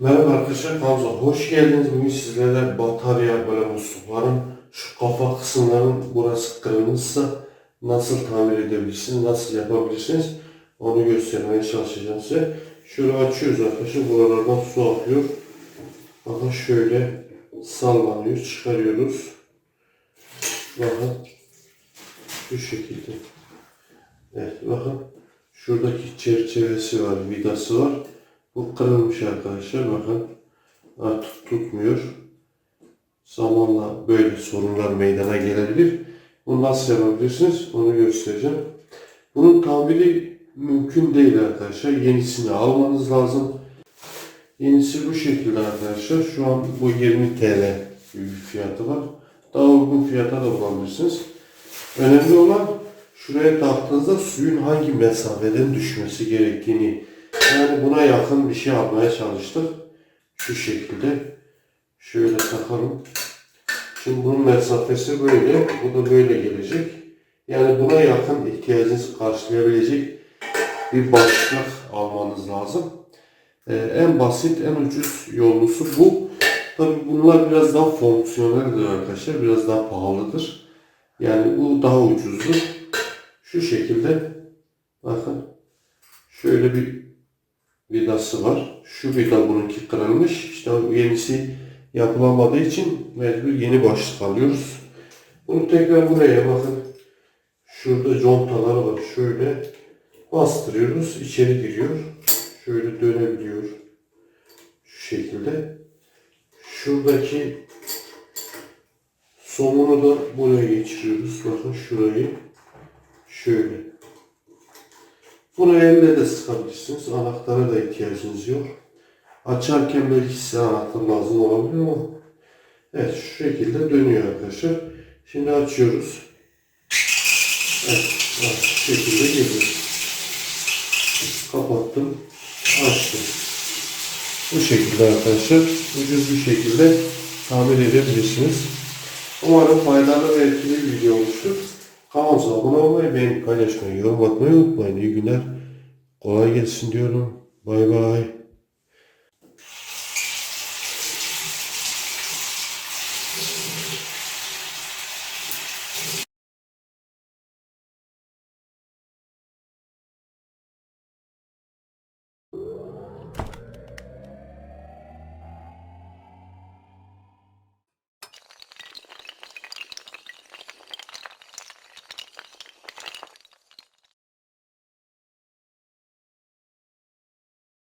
Merhaba arkadaşlar kanalımıza hoş geldiniz. Bugün sizlere batarya böyle muslukların şu kafa kısımların burası kırılmışsa nasıl tamir edebilirsiniz, nasıl yapabilirsiniz onu göstermeye çalışacağım size. Şöyle açıyoruz arkadaşlar buralardan su akıyor. Bakın şöyle sallanıyor çıkarıyoruz. Bakın şu şekilde. Evet bakın şuradaki çerçevesi var, vidası var. Bu kırılmış arkadaşlar bakın. Artık tutmuyor. Zamanla böyle sorunlar meydana gelebilir. Bunu nasıl yapabilirsiniz onu göstereceğim. Bunun tamiri mümkün değil arkadaşlar. Yenisini almanız lazım. Yenisi bu şekilde arkadaşlar. Şu an bu 20 TL bir fiyatı var. Daha uygun fiyata da bulabilirsiniz. Önemli olan şuraya taktığınızda suyun hangi mesafeden düşmesi gerektiğini yani buna yakın bir şey almaya çalıştık. Şu şekilde. Şöyle takalım. Şimdi bunun mesafesi böyle. Bu da böyle gelecek. Yani buna yakın ihtiyacınızı karşılayabilecek bir başlık almanız lazım. Ee, en basit, en ucuz yolusu bu. Tabi bunlar biraz daha fonksiyoneldir arkadaşlar. Biraz daha pahalıdır. Yani bu daha ucuzdur. Şu şekilde bakın şöyle bir vidası var. Şu vida bununki kırılmış. İşte yenisi yapılamadığı için mecbur yeni başlık alıyoruz. Bunu tekrar buraya bakın. Şurada contalar var. Şöyle bastırıyoruz. içeri giriyor. Şöyle dönebiliyor. Şu şekilde. Şuradaki somunu da buraya geçiriyoruz. Bakın şurayı. Şöyle. Bunu elle de sıkabilirsiniz. Anahtara da ihtiyacınız yok. Açarken belki size anahtar lazım olabilir ama evet şu şekilde dönüyor arkadaşlar. Şimdi açıyoruz. Evet, evet şu şekilde geliyor. Kapattım. Açtım. Bu şekilde arkadaşlar ucuz bir şekilde tamir edebilirsiniz. Umarım faydalı ve etkili bir video olmuştur. Kanalımıza abone olmayı, beğenip paylaşmayı, yorum atmayı unutmayın. İyi günler. Kolay gelsin diyorum. Bay bay.